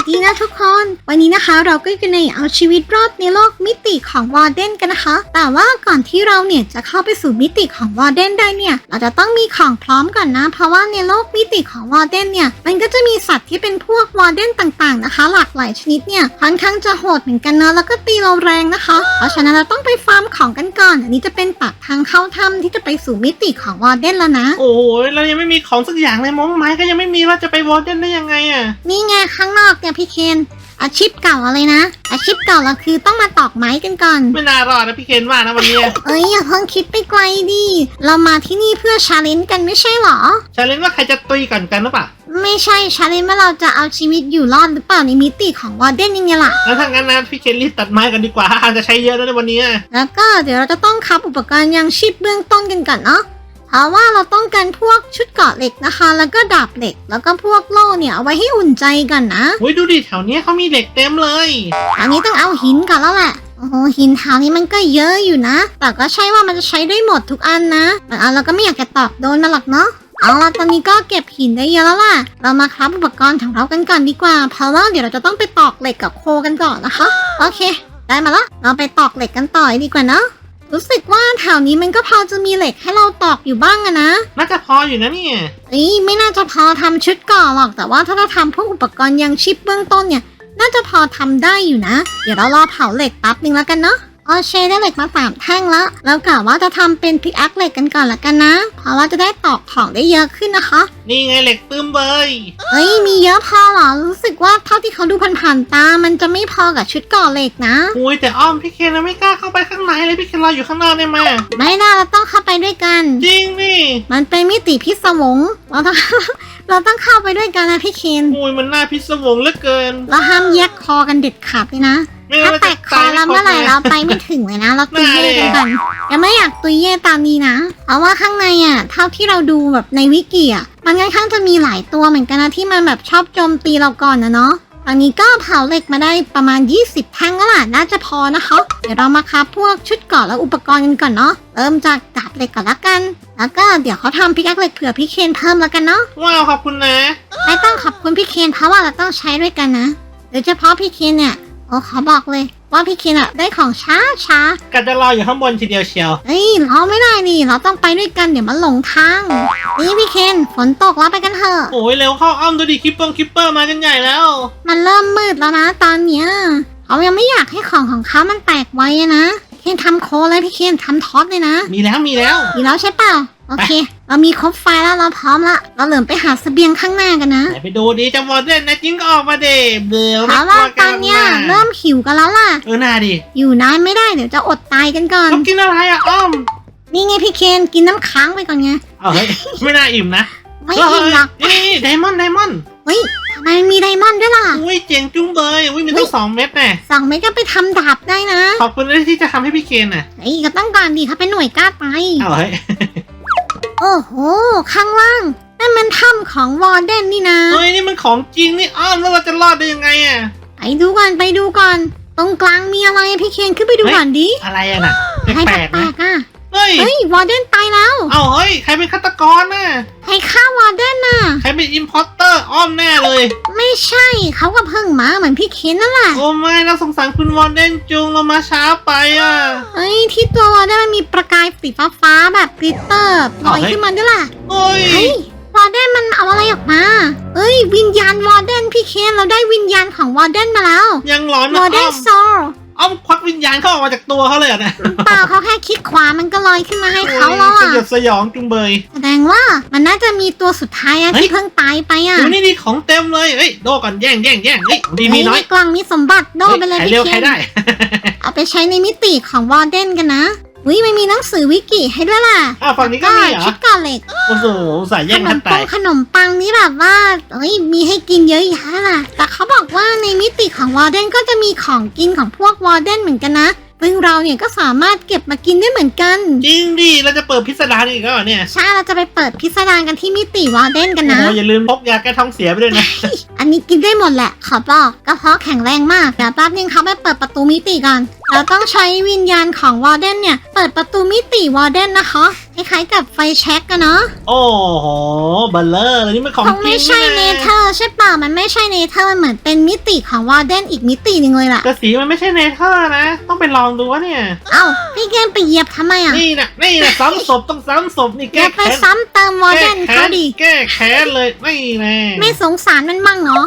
วัสดีนะทุกคน วันนี้นะคะเราก็จะในเอาชีวิตรอดในโลกมิติของวอร์เดนกันนะคะ แต่ว่าก่อนที่เราเนี่ยจะเข้าไปสู่มิติของวอร์เดนได้เนี่ย เราจะต้องมีของพร้อมก่อนนะ เพราะว่าในโลกมิติของวอร์เดนเนี่ย มันก็จะมีสัตว์ที่เป็นพวกวอร์เดนต่างๆนะคะ หลากหลายชนิดเนี่ยค่อนข้างจะโหดเหมือนกันนะแล้วก็ตีเราแรงนะคะ เพราะฉะนั้นเราต้องไปฟาร์มของกันก่อน อันนี้จะเป็นปากทางเข้าถ้ำที่จะไปสู่มิติของวอร์เดนแล้วนะ โอ้โหเรายังไม่มีของสักอย่างเลยมงไม้ก็ยังไม่มีว่าจะไปวอร์เดนได้ยังไงอะนี่ไงข้างนอกเนี่ยพี่เคนอาชีพเก่าอะไรนะ อาชีพเก่าเราคือต้องมาตอกไม้กันก่อน ไม่น่ารอดนะพี่เคนว่านะวันเนี้เอ้ยอย่าเพิ่งคิดไปไกลดิเรามาที่นี่เพื่อชาเลนจ์กันไม่ใช่เหรอชาเลนจ์ว่าใครจะตุยก่อนกันหรือเปล่าไม่ใช่ชาเลนจ์ว่าเราจะเอาชีวิตอยู่รอดหรือเปล่าในมิติของวอร์เดนยังไงล่ะแล้วถ้างั้นนะพี่เคนรีบตัดไม้กันดีกว่าอาจจะใช้เยอะนะในวันนี้แล้วก็เดี๋ยวเราจะต้องคับอุปกรณ์ยังชีพเบื้องต้นกันก่อนเนาะ เพราะว่าเราต้องการพวกชุดเกราะเหล็กนะคะ แล้วก็ดาบเหล็ก แล้วก็พวกโล่เนี่ยเอาไว้ให้อุ่นใจกันนะโอ้ยดูดิแถวเนี้ยเขามีเหล็กเต็มเลย อันนี้ต้องเอาหินก่อนแล้วแหละโอ้โหหินแถวนี้มันก็เยอะอยู่นะ แต่ก็ใช่ว่ามันจะใช้ได้หมดทุกอันนะบางอันเราก็ไม่อยากจะตอกโดนมาหรอกเนาะเอาละตอนนี้ก็เก็บหินได้เยอะแล้วล่ะ เรามาครับอุปกรณ์ของเรากันก่อนดีกว่า เพราะว่าเดี๋ยวเราจะต้องไปตอกเหล็กกับโคกันก่อนนะคะ โอเค ได้มาละ เราไปตอกเหล็กกันต่อดีกว่าเนาะ รู้สึกว่าแถวนี้มันก็พอจะมีเหล็กให้เราตอกอยู่บ้างอะนะน่าจะพออยู่นะเนี่ยนี่ไม่น่าจะพอทำชุดก่อนหรอกแต่ว่าถ้าเราทำพวกอุปกรณ์ยังชีพเบื้องต้นเนี่ย น่าจะพอทำได้อยู่นะ เดี๋ยวเรารอเผาเหล็กแป๊บนึงแล้วกันเนาะ โอเคได้เหล็กมาสามแท่งแล้วแล้วกะว่าจะทำเป็นพิกแอคเหล็กกันก่อนละกันนะ เพราะว่าจะได้ตอกของได้เยอะขึ้นนะคะ นี่ไงเหล็กตึมเบยเอ้ยมีเยอะพอเหรอรู้สึกว่าเท่าที่เขาดูผ่านๆตา มันจะไม่พอกับชุดก่อเหล็กนะอุ้ยแต่อ้อมพี่เคนนะไม่กล้าเข้าไปข้างในเลยพี่เคนรออยู่ข้างนอกได้ไหมไม่น่าเราต้องเข้าไปด้วยกันจริงนี่มันเป็นมิติพิศวงเราต้องเราต้องเข้าไปด้วยกันนะพี่เคนอุ้ยมันน่าพิศวงเหลือเกินเราห้ามแยกคอกันเด็ดขาดเลยนะ ไม่ถ้างั้นแตกคอแล้วเมื่อไหร่เราไปไม่ถึงเลยนะเราตุยเย่กันก่อนยังไม่อยากตุยเย่ตามนี้นะเพราะว่าข้างในอะเท่าที่เราดูแบบในวิกิอะมันค่อนข้างจะมีหลายตัวเหมือนกันนะที่มันแบบชอบโจมตีเราก่อนนะเนาะตอนนี้ก็เผาเหล็กมาได้ประมาณ 20 แท่งแล้วล่ะน่าจะพอนะคะ เดี๋ยวเรามาครับพวกชุดเกราะและอุปกรณ์กันก่อนเนาะเริ่มจากดาบเหล็กก่อนละกัน แล้วก็เดี๋ยวเขาทำพิกแอคเหล็กเผื่อพี่เคนเพิ่มแล้วกันเนาะ ว้าวขอบคุณนะ ไม่ต้องขอบคุณพี่เคนเพราะว่าเราต้องใช้ด้วยกันนะโดยเฉพาะพี่เคนเนี่ย โอ้ขอบอกเลยว่าพี่เคนอะได้ของช้าช้าก็จะรออยู่ข้างบนทีเดียวเชียวเฮ้ยเราไม่ได้นี่ เราต้องไปด้วยกันเดี๋ยวมันหลงทาง นี่พี่เคนฝนตกแล้วไปกันเถอะโอ้ยเร็วเข้าอ้อมดูดิคิปเปอร์คิปเปอร์มากันใหญ่แล้ว มันเริ่มมืดแล้วนะตอนเนี้ยเขายังไม่อยากให้ของของเขามันแตกไว้อะนะเคนทำโคเลยพี่เคนทำท็อตเลยนะ มีแล้วมีแล้วดีแล้วใช่เปล่าโอเค เรามีครบไฟแล้วเราพร้อมละเราเหลือไปหาเสบียงข้างหน้ากันนะไหนไปดูดิจะวอร์เดนนะจริงก็ออกมาเดเบื่อเพราะว่าตอนเนี้ยเริ่มหิวกันแล้วล่ะ เออหน้าดิอยู่นานไม่ได้เดี๋ยวจะอดตายกันก่อน ต้องกินอะไรอะอ้อมนี่ไงพี่เคนกินน้ำค้างไปก่อนไงเอาเฮ้ยไม่น่าอิ่มนะไม่อิ่มหรอกเฮ้ยนี่ไดมอนด์ไดมอนด์เฮ้ยทำไมมันมีไดมอนด์ด้วยล่ะอุ้ยเจ๋งจุ้งเบยอุ้ยมีตั้งสองเม็ดแน่สองเม็ดก็ไปทำดาบได้นะขอบคุณด้วยที่จะทำให้พี่เคนน่ะไอ้ยก็ต้องการดีถ้าเป็นหน่วยกล้าตายเอาเฮ้ย โอ้โห ข้างล่างนั่นมันถ้ำของวอร์เดนนี่นะเฮ้ยนี่มันของจริงนี่อ้อมแล้วเราจะรอดได้ยังไงอะ ไปดูก่อนไปดูก่อน ตรงกลางมีอะไรอะพี่เคนขึ้นไปดูเฮ้ยก่อนดิอะไรอะน่ะให้แปแปลกๆลนะกๆอะ เฮ้ย เฮ้ยวอร์เดนตายแล้ว เอาเฮ้ย ใครเป็นฆาตกรน่ะ ใครฆ่าวอร์เดนน่ะ ใครเป็นอิมพอร์เตอร์อ้อมแน่เลย ไม่ใช่เขาก็เพิ่งมาเหมือนพี่เคนนั่นแหละ โอ้ไม่น่าสงสารคุณวอร์เดนจุงเรามาช้าไปอะ เฮ้ยที่ตัววอร์เดนมันมีประกายสีฟ้าๆแบบกลิตเตอร์ลอยเอาเฮ้ย ขึ้นมาด้วยล่ะโอ้ย เฮ้ยวอร์เดนมันเอาอะไรออกมาเอ้ย วิญญาณวอร์เดนพี่เคนเราได้วิญญาณของวอร์เดนมาแล้วยังหลอนวนะอร์เดอ้อนมโซล อ้อมควักวิญญาณเขาออกมาจากตัวเขาเลยเหรอะเนี่ยเปล่าเขาแค่คลิกขวามันก็ลอยขึ้นมาให้เขาแล้วสอะยดสยองจุงเบย แสดงว่ามันน่าจะมีตัวสุดท้ายอะเฮ้ย ที่เพิ่งตายไปอะดูนี่ดีของเต็มเลยเฮ้ยโดก่อนแย่งแย่งแย่งเฮ้ยดีมีน้อยในกล่องมีสมบัติโดไปเลยใครพี่เร็วเคนใครได้ เอาไปใช้ในมิติของวอร์เดนกันนะ วิมันมีหนังสือวิกิให้ด้วยล่ะอ้าวฝั่งนี้ก็ก็มีเหรอชุดก่อเหล็กโอ้โหสายขแย่งนกัมนปัตางยขนมปังนี่แบบว่าเอ้ยมีให้กินเยอะแยะล่ะ แต่เขาบอกว่าในมิติของวอร์เดนก็จะมีของกินของพวกวอร์เดนเหมือนกันนะซึ่งเราเนี่ยก็สามารถเก็บมากินได้เหมือนกัน จริงดิเราจะเปิดพิสดารอีกแล้วเหรอเนี่ยใช่เราจะไปเปิดพิสดารกันที่มิติวอร์เดนกันโอ้นะโหอย่าลืมพกยาแก้ท้องเสียไปด้วยนะ อันนี้กินได้หมดแหละ ขอบอกกระเพาะแข็งแรงมากเดี๋ยวแป๊บนึงเขาไปเปิดประตูมิติก่อน เราต้องใช้วิญญาณของวอร์เดนเนี่ย เปิดประตูมิติวอร์เดนนะคะคล้ายๆกับไฟแช็กกันเนาะโอ้โหเบลเลอร์เลยนี่มันของคงไม่ใช่จริงเนนี่ะเธอร์ใช่เปล่ามันไม่ใช่เนเธอร์มันเหมือนเป็นมิติของวอร์เดนอีกมิติหนึ่งเลยล่ะแต่สีมันไม่ใช่เนเธอร์นะ ต้องไปลองดูวะเนี่ย เอ้าพี่เกมไปเหยียบทำไมอะนี่นะนี่นะซ้ำศพต้องซ้ำศพนี่อแก้ย่าไปแค้นซ้ำเติมวอร์เดนแก้เขาแค้นดิแก้แค้นเลยนี่แน่ไม่สงสารมันบ้างเหรอ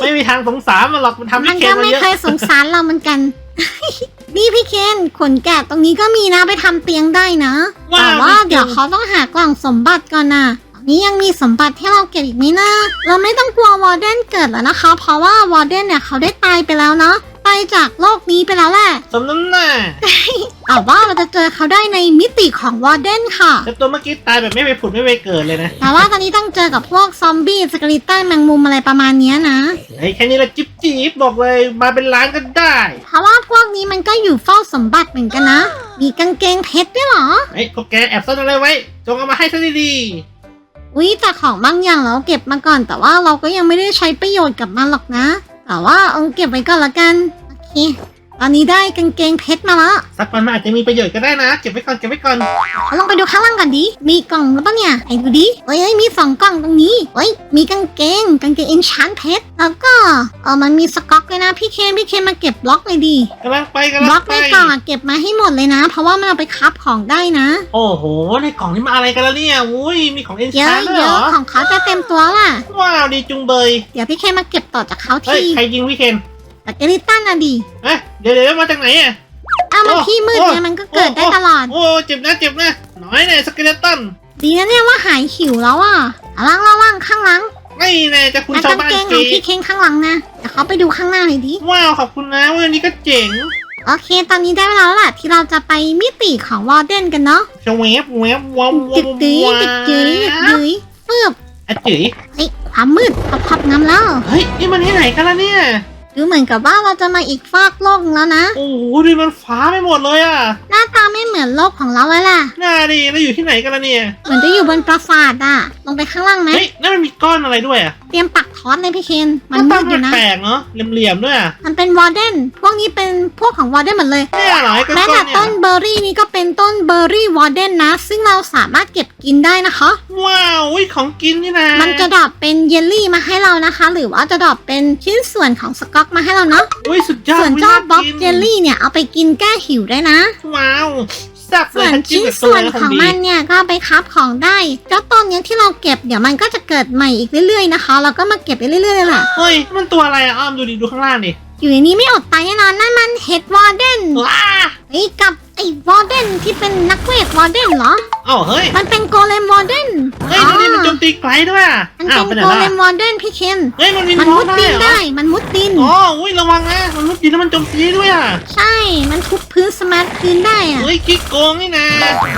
ไม่มีทางสงสารมันหรอกมันทำมัให้นเคนก็มาไม่เยอะเคยสงสารเราเหมือนกัน นี่พี่เคนขนแกะตรงนี้ก็มีนะไปทำเตียงได้นะแต่ว่าเดี๋ยวเขาต้องหากล่องสมบัติก่อนนะตอนนี้ยังมีสมบัติที่เราเก็บอีกไหมนะ เราไม่ต้องกลัววอร์เดนเกิดแล้วนะคะ เพราะว่าวอร์เดนเนี่ยเขาได้ตายไปแล้วเนาะไป จากโลกนี้ไปแล้วแหละ สมน้ำหน้าแต่ว่าเราจะเจอเขาได้ในมิติของวอร์เดนค่ะ แต่ตัวเมื่อกี้ตายแบบไม่ไปผุดไม่ไปเกิดเลยนะ แต่ว่าตอนนี้ต้องเจอกับพวกซอมบี้สกริตันแมงมุมอะไรประมาณเนี้ยนะ ไอ้ยแค่นี้ละจิ๊บจิ๊บบอกเลยมาเป็นล้านก็ได้ เพราะว่าพวกนี้มันก็อยู่เฝ้าสมบัติเหมือนกันนะ มีกางเกงเพชรด้วยเหรอ ไอ้ยพวกแกแอบซ่อนอะไรไว้ จงเอามาให้ซะดีอุ้ยแต่ของบางอย่างเราเก็บมาก่อน แต่ว่าเราก็ยังไม่ได้ใช้ประโยชน์กับมันหรอกนะ แต่ว่าเอาเก็บไว้ก่อนละกันโอเค ตอนนี้ได้กางเกงเพชรมาแล้วๆสักวันมันอาจจะมีประโยชน์ก็ได้นะ เก็บไว้ก่อนเก็บไว้ก่อนเอาลองไปดูข้างล่างก่อนดิ มีกล่องหรือเปล่าเนี่ยไหนดูดิเอ้ยเอ้ยมีสองกล่องตรงนี้เอ้ย มีกางเกง กางเกงอินชานเพชร แล้วก็เออมันมีสก๊อกเลยนะพี่เคนพี่เคนมาเก็บบล็อกเลยดิกำลังไปกำบล็ลัองกไปในกล่องอะเก็บมาให้หมดเลยนะ เพราะว่ามันเอาไปคับของได้นะ โอ้โห ในกล่องนี้มาอะไรกันแล้วเนี่ยอุ้ย มีของเอ็นเยชาอะด้วยเยเหรอะอ ของเขาจะเต็มตัวล่ะ ว้าวดีจุงเบย เดี๋ยวพี่เคนมาเก็บต่อจากเขาเฮ้ย ที ใครยิงพี่เคน แต่เกลิตันอะดิเอ๊ะเดี๋ยวเดี๋ยวมาจากไหนอะอ้าวมันโอ้ที่มืดโอ้ไงมันก็เกิดได้โอ้ตลอด โอ้เจ็บนะเจ็บนะน้อยเนี่ยสเกเลตันดีนะเนี่ยว่าหายหิวแล้วอะระวังระวังข้างหลังไม่แน่จะคุณแต่ชาวกางบ้านเกงขเก๋องพี่เคนข้างหลังนะเดี๋ยวเขาไปดูข้างหน้าหน่อยดิว้าวขอบคุณนะวันนี้ก็เจ๋งโอเค ตอนนี้ได้เวลาแล้วล่ะที่เราจะไปมิติของวอร์เดนกันเนาะชวเวฟเวฟว้าวตึกดื้อตึกดื้อตึกดื้อฟืบอะจื๋ยเฮ้ยความมืดพับพับงำแล้ว เฮ้ยนี่มันที่ไหนกันล่ะเนี่ย ดูเหมือนกับว่าเราจะมาอีกฟากโลกนึงแล้วนะ โอ้โหดูมันฟ้าไปหมดเลยอะหน้าตาไม่เหมือนโลกของเราเลยล่ะ น่าดีแล้วอยู่ที่ไหนกันล่ะเนี่ย เหมือนจะอยู่บนปราสาทอะลงไปข้างล่างไหม เฮ้ยนั่นมันมีก้อนอะไรด้วยอะ เตรียมปักทอสเลยพี่เคนมันหมืน้าดอยู่ตานะ แปลกๆเนาะเหลี่ยมๆด้วยอะมันเป็นวอร์เดนพวกนี้เป็นพวกของวอร์เดนหมดเลย เนี่ยเหรอไอ้ก้แม้อนแต่ๆเนี่ต้ยนเบอร์รี่นี่ก็เป็นต้นเบอร์รี่วอร์เดนนะ ซึ่งเราสามารถเก็บกินได้นะคะ ว้าวอุ๊ยของกินนี่นะมันจะดรอปเป็นเยลลี่มาให้เรานะคะ หรือว่าจะดรอปเป็นชิ้นส่วนของสก๊อกมาให้เราเนาะอุ้ยสุดยอดส่วนอุ๊ยเจ้าน่บ็อกกินเจลลี่เนี่ยเอาไปกินแก้หิวได้นะ ว้าว แซ่บเลส่ยวนทั้งจิ้มชิ้นกับตัส่ววนนะขขอองงดีมันเนี่ยก็เอาไปคับของได้เจ้าต้นเนี้ยที่เราเก็บเดี๋ยวมันก็จะเกิดใหม่อีกเรื่อยๆนะคะแล้วก็มาเก็บไปเรื่อยๆเลยแหละเฮ้ยมันตัวอะไรอะอ้อมดูดิดูข้างล่างดิอยู่ในนี้ไม่อดตายแน่นอนนั่นมันเฮดวอร์เดนว้าไอ้กับไอ้วอร์เดนที่เป็นนักเวทวอร์เดนเหรอ เอ้าเฮ้ย มันเป็นโกเลมวอร์เดนเฮ้ยดูดิมันโจมตีไกลด้วยอะมันอ้าวเป็นไปไหนโกล่ะเลมวอร์เดนพี่เคนเฮ้ยมันมีมันน้อมุงดได้ดินเหรอได้ มันมุดดิน อ๋ออุ้ยระวังนะมันมุดดินแล้วมันโจมตีด้วยอะใช่ มันทุบพื้นสมาร์ทพื้นได้อะเฮ้ยกิ๊กโกงนี่นะ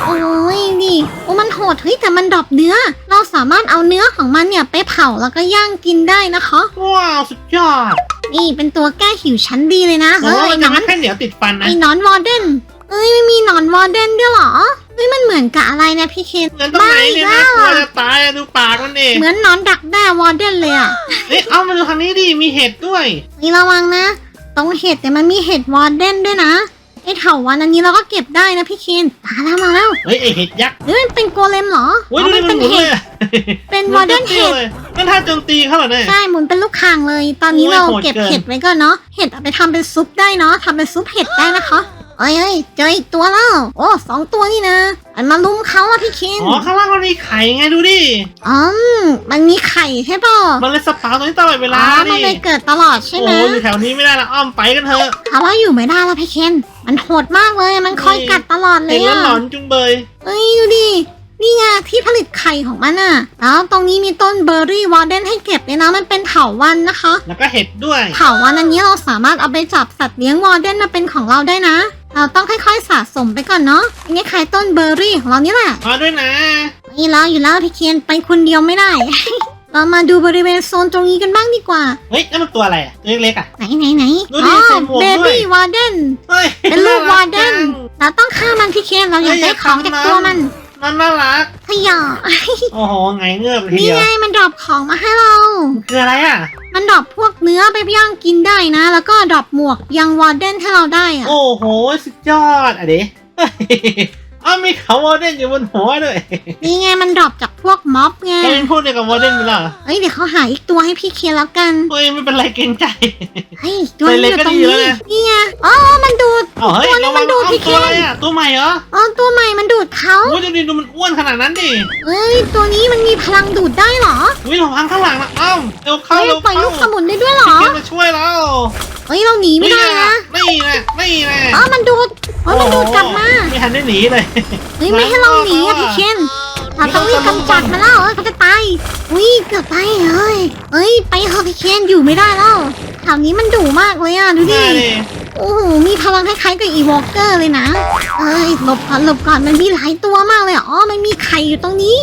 โอ้ยนี่โอ้มันโหดเฮ้ยแต่มันดรอปเนื้อ เราสามารถเอาเนื้อของมันเนี่ยไปเผาแล้วก็ย่างกินได้นะคะ ว้าวสุดยอดนี่เป็นตัวแก้หิวชั้นดีเลยนะหวัเฮ้งยว่าไอ้มันหนอนจะไม่แค่เหนียวติดฟันนะไอ้หนอนวอร์เดนเอ้ยไม่มีหนอนวอร์เดนด้วยเหรอ เฮ้ยมันเหมือนกับอะไรนะพี่เคนเงินตรงไหนเนี่ยนะกลัวจะตายอะดูปากมันเองเหมือนหนอนดักแด้วอร์เดนเลยอะเอ้ยเอามาดูทางนี้ดิมีเห็ดด้วยนี่ระวังนะ ตรงเห็ดแต่มันมีเห็ดวอร์เดนด้วยนะไอ้เถาวันอันนี้เราก็เก็บได้นะพี่เคนมาแล้วมาแล้วเฮ้ยไอเห็ดยักษ์หรือมันเป็นโกเลมเหรอโอ้ยอ๋อดูมัดินมันหมุนเป็นเห็เลดยอะเป็นวอร์เดนเห็ดเลยนั่นท่าโจมตีเขาเหรอเนี่ยใช่หมุนเป็นลูกคางเลย ตอนนี้โอ้ยเราโหดเก็บเกินเห็ดไว้ก่อนเนาะเห็ดเอาไปทำเป็นซุปได้เนาะทำเป็นซุปเห็ดได้นะคะ เอ้ยเอ้ยเจออีกตัวแล้ว โอ้สองตัวนี่นะมันมาลุมเขาอะพี่เคนอ๋อข้างล่างมันมีไข่ไงดูดิอ๋อมันมีไข่ใช่ป่ะมันเลยสปาตัวนี้ตลอดเวลาอ๋อมันดิเลยเกิดตลอดใช่ไหมโอ้อยู่แถวนี้ไม่ได้ละอ้อมไปกันเถอะเขาว่าอยู่ไม่ได้แล้วพี่เคนมันโหดมากเลยมันคอยกัดตลอดเลเห็นยแล้วอะหลอนจุงเบยเอ้ยดูดิ นี่ไงที่ผลิตไข่ของมันอะแล้วตรงนี้มีต้นเบอร์รี่วอร์เดนให้เก็บเลยนะมันเป็นเถาวันนะคะ แล้วก็เห็ดด้วย เถาวันอันนี้เราสามารถเอาไปจับสัตว์เลี้ยงวอร์เดนมาเป็นของเราได้นะ เราต้องค่อยๆสะสมไปก่อนเนาะอันนี้ไข่ต้นเบอร์รี่ของเรานี่แหละมาด้วยนะ นี่แล้วอยู่แล้วพี่เคนไปคนเดียวไม่ได้ เรามาดูบริเวณโซนตรงนี้กันบ้างดีกว่า เฮ้ยนั่นมันตัวอะไรอะตัวเล็กๆอะ ไหนไหนไหนดูดิอ๋อใส่หมวกเบด้วย บี้วอร์เดน เฮ้ยเป็นลูกวอร์เดนารักจัง เราต้องฆ่ามันพี่เคนเราอยากได้ของจากตัวมัน นน่าน่ารัก ขยะโอ้โหไงเงือบเลยทีนี่เดียวไงมันดรอปของมาให้เรา คืออะไรอะ มันดรอปพวกเนื้อไปย่างกินได้นะ แล้วก็ดรอปหมวกยังวอร์เดนให้เราได้อะโอ้โห สุดยอดอะเด็ อ้าวมีเขาวอร์เดนอยู่บนหัวด้วยนี่ไงมันดรอปจากพวกม็อบไงแกเป็นพูดเดียวกับวอร์เดนไปแล้วเหรอเอ้ยเดี๋ยวเขาหาอีกตัวให้พี่เคียร์แล้วกันเฮ้ยไม่เป็นไรเกรงใจ เฮ้ยตัวนี้อยู่ตรงไปเลยก็ดีแล้วนี้นะนี่ไงอ๋อมันดูดเอาเฮ้ยตัวนี้ระวัมังนดูดเอาพี่ตัวเคนอะไรอะตัวใหม่เหรออ๋อตัวใหม่มันดูดเขาโอ้ยดูดิดูมันอ้วนขนาดนั้นดิเอ้ยตัวนี้มันมีพลังดูดได้เหรออุ้ยระวังข้างหลังนะเอ้าเร็วเข้าเฮ้ยเร็วปล่อยเข้าลูกสมุนได้ด้วยเหรอพี่เคนมาช่วยเราเฮ้ยเราหนีไม่ได้นะนี่นะนี่นะอ๋อมันดูด อ๋อมันดูดกลับมาไม่ทันได้หนีเลยเฮ้ยไม่ให้เราหนีอะพี่เคนเราต้องรีบกำจัดมันแล้วเอ้ยเขาจะตายอุ้ยเกือบตายเลยเอ้ยไปเถอะพี่เคนอยู่ไม่ได้แล้วแถวนี้มันดุมากเลยอะดูดิ มาดิโอ้โห มีพลังคล้ายๆกับอีวอลเกอร์เลยนะ เอ้ย หลบก่อน หลบก่อน มันมีหลายตัวมากเลยอะอ๋อ มันมีไข่อยู่ตรงนี้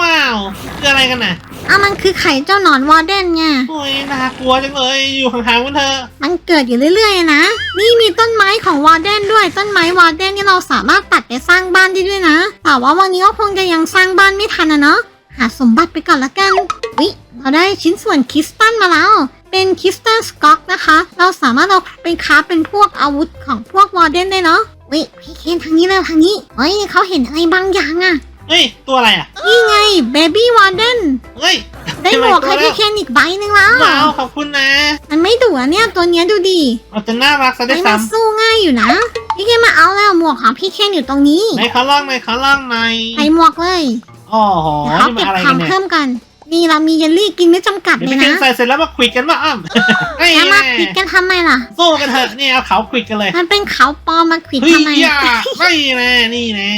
ว้าวคืออะไรกันน่ะ อะมันคือไข่เจ้าหนอนวอร์เดนไง โอ้ยน่ากลัวจังเลย อยู่ห่างๆกันเถอะมันเกิดอยู่เรื่อยๆนะ นี่มีต้นไม้ของวอร์เดนด้วย ต้นไม้วอร์เดนนี่เราสามารถตัดไปสร้างบ้านได้ด้วยนะ แต่ว่าวันนี้ก็คงจะยังสร้างบ้านไม่ทันนะเนาะ หาสมบัติไปก่อนละกันวิเราได้ชิ้นส่วนคริสตัลมาแล้ว เป็นคริสตัลสก็อกนะคะ เราสามารถเอาไปคราฟเป็นพวกอาวุธของพวกวอร์เดนได้เนาะวิพี่เคนทางนี้เลยทางนี้เฮ้ยเขาเห็นอะไรบางอย่างอะ เฮ้ย ตัวอะไรอะนี่ไงเบบี้วอร์เดนเฮ้ยได้หมวกให้พี่เคนอีกใบหนึ่งแล้วว้าวขอบคุณนะ มันไม่ดุอะเนี่ยตัวเนี้ยดูดิเราจะน่ารักซะได้ไอ้ซ้มันสู้ง่ายอยู่นะ พี่เคนมาเอาแล้วหมวกของพี่เคนอยู่ตรงนี้ำในเขาล่องในเขาล่องในใส่หมวกเลยโอ้โหเดี๋ยวเขานี่มัเก็นบอะไรขกัอนงเนี่ยเพิ่มกัน นี่เรามีเยลลี่กินไม่จำกัดเดี๋ยวเลยพี่เคนนะใส่เสร็จแล้วมาควิดกันว่าอ้ำไอ้จะมาแน่ควิดกันทำไมล่ะ สู้กันเถอะนี่เอาเขาควิดกันเลยมันเป็นเขาปลอมมาควิดเฮ้ยทำไม อย่าไม่แน่นี่แน่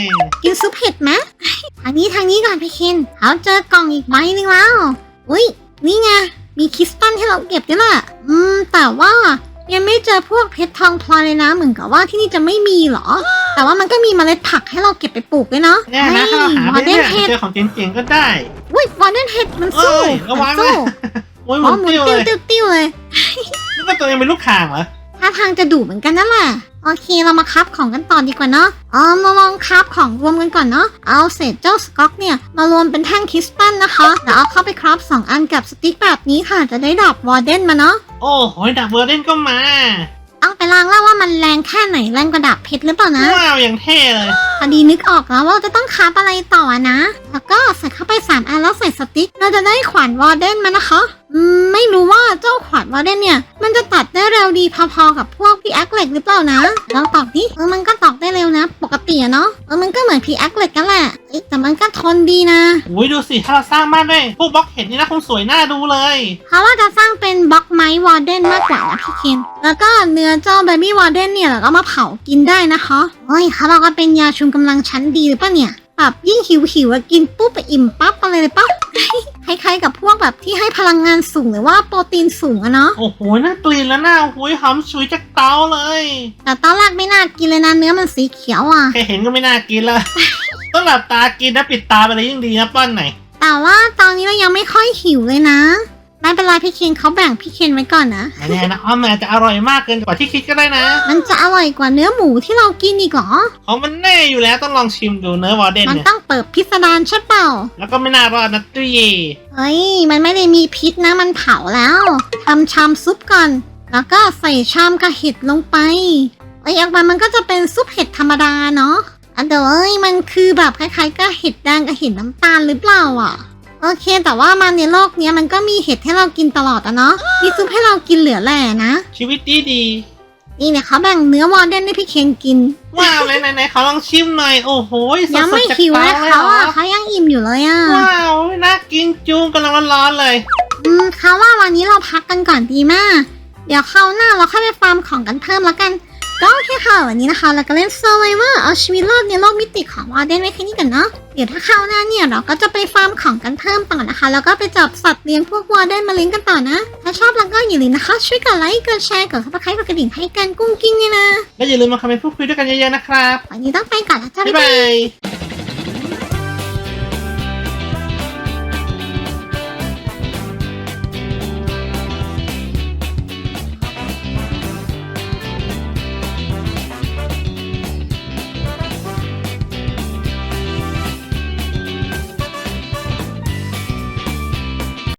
กินซุปเห็ดไหมทางนี้ทางนี้ก่อนพี่เคนเขาเจอกล่องอีกใบหนึ่งแล้ว อุ้ยนี่ไง มีคริสตัลให้เราเก็บด้วยล่ะ อืม แต่ว่า ยังไม่เจอพวกเพชรทองพลอยเลยนะ เหมือนกับว่าที่นี่จะไม่มีเหรอ แต่ว่ามันก็มีเมล็ดผักให้เราเก็บไปปลูกด้วยเนาะแน่นะถ้าเราหาวไปอร์เดเนี่นยเห็ดเจอของเจ๋งๆก็ได้อุ้ยวอร์เดนเห็ดมันสู้เอ้ยระวัมังนสู้นะโอ้ยหอ๋มุอนหมุนติ้วเลติ้วยติ้วติ้วเลยนี่ก็ตัวเองเป็นลูกข่างเหรอถ้าทางจะดุเหมือนกันนั่นแหละ โอเคเรามาคับของกันต่อดีกว่าเนาะอ๋อมาลองคับของรวมกันก่อนเนาะเอาเศษเจ้าสก๊อกเนี่ย มารวมเป็นแท่งคริสตัลนะคะแล้วเอาเข้าไปครับสองอันกับสติ๊กแบบนี้ค่ะจะได้ดอกวอร์เดนมาเนาะโอ้โหดับเบอร์เดนก็มา ต้องไปล้างแล้วว่ามันแรงแค่ไหนแรงกว่าดาบเพชรหรือเปล่านะว้าวอย่างเท่เลยพอดีนึกออกแล้วว่าจะต้องคับอะไรต่อนะ แล้วก็ใส่เข้าไป3อันแล้วใส่สติ๊กเราจะได้ขวานวอร์เดนมานะคะอืม ไม่รู้ว่าเจ้าขวานวอร์เดนเนี่ย มันจะตัดได้เร็วดีพอๆกับพวกพีแอคเหล็กหรือเปล่านะลองตอกดิเออมันก็ตอกได้เร็วนะ ปกติอะเนาะเออมันก็เหมือนพีแอคเหล็กกันแหละเอ้ยแต่มันก็ทนดีนะอุ้ยดูสิถ้าเราสร้างบ้านด้วยพวกบล็อกเห็ดนี่นะคงสวยน่าดูเลย เพราะว่าจะสร้างเป็นบล็อกไม้วอร์เดนมากกว่านะพี่เคนแล้วก็เนื้อเจ้าเบบี้วอร์เดนเนี่ยเราก็มาเผากินได้นะคะเฮ้ยเขาบอกว่าเป็นยาชุมกำลังชั้นดีหรือเปล่าเนี่ยแบบยิ่งหิวหิวๆอะกินปุ๊บไปอิ่มปั๊บอะไรเลยปะ คล้ายๆ กับพวกแบบที่ให้พลังงานสูงหรือว่าโปรตีนสูงอะเนาะ โอ้โห น่ากลิ่นแล้วน่าโอ้ยหอมฉุยจากเตาเลย แต่ตอนแรกไม่น่ากินเลยนะเนื้อมันสีเขียวอะ แค่เห็นก็ไม่น่ากินแล้วต้องหลับตากินนะปิดตาไปเลยยิ่งดีนะป้อนไหนอย แต่ว่าตอนนี้เรายังไม่ค่อยหิวเลยนะ ไม่เป็นไรพี่เคนเขาแบ่งพี่เคนไว้ก่อนนะไม่แน่นะอ้อมแม่จะอร่อยมากเกินกว่าที่คิดก็ได้นะ มันจะอร่อยกว่าเนื้อหมูที่เรากินอีกเหรอของมันแน่อยู่แล้วต้องลองชิมดูเนื้อวอร์เดนมันเนี่ยต้องเปิดพิสดารใช่เปล่าแล้วก็ไม่น่ารอดนะตุ้ยเฮ้ยมันไม่ได้มีพิษนะมันเผาแล้วทำชามซุปก่อน แล้วก็ใส่ชามกับเห็ดลงไปเอ้ยออกมามันก็จะเป็นซุปเห็ดธรรมดาเนาะอันเดี๋ยวเอ้ยมันคือแบบคล้ายๆกับเห็ดแดงกับเห็ดน้ำตาลหรือเปล่าอะ โอเค แต่ว่ามาในโลกเนี้ยมันก็มีเห็ดให้เรากินตลอดอะเนาะมีซุปให้เรากินเหลือแหล่นะชีวิตดีดีนี่เนี่ยเขาแบ่งเนื้อวอร์เดนให้พี่เคนกินๆว้าวไหนไหนไหนเขาลองชิมหน่อย โอ้โหสยังดไม่ๆจากหิวเตาเลยเลยเขาเหรออะเขายังอิ่มอยู่เลยอะว้าวน่ากินจุงกำลังร้อนๆเลย อืมเขาว่าวันนี้เราพักกันก่อนดีมาก เดี๋ยวคราวหน้าเราค่อยไปฟาร์มของกันเพิ่มแล้วกัน ก็โอเคค่ะ วันนี้นะคะ เราก็เล่น Survivor เอาชีวิตรอดในโลกมิติของวอร์เดนไว้แค่นี้กันเนาะเดี๋ยวถ้าคราวหน้าเนี่ย เราก็จะไปฟาร์มของกันเพิ่มต่อนะคะ แล้วก็ไปจับสัตว์เลี้ยงพวกวอร์เดนมาเลี้ยงกันต่อนะ ถ้าชอบแล้วก็อย่าลืมนะคะ ช่วยกดไลค์ กดแชร์ กดซับสไครต์กดกระดิ่งให้กันกุ้งกิ้งเนี่ยนะ และอย่าลืมมาคอมเมนต์พูดคุยด้วยกันเยอะๆนะครับ วันนี้ต้องไปก่อนแล้วจ้าบ๊ายบ๊ายบาบายย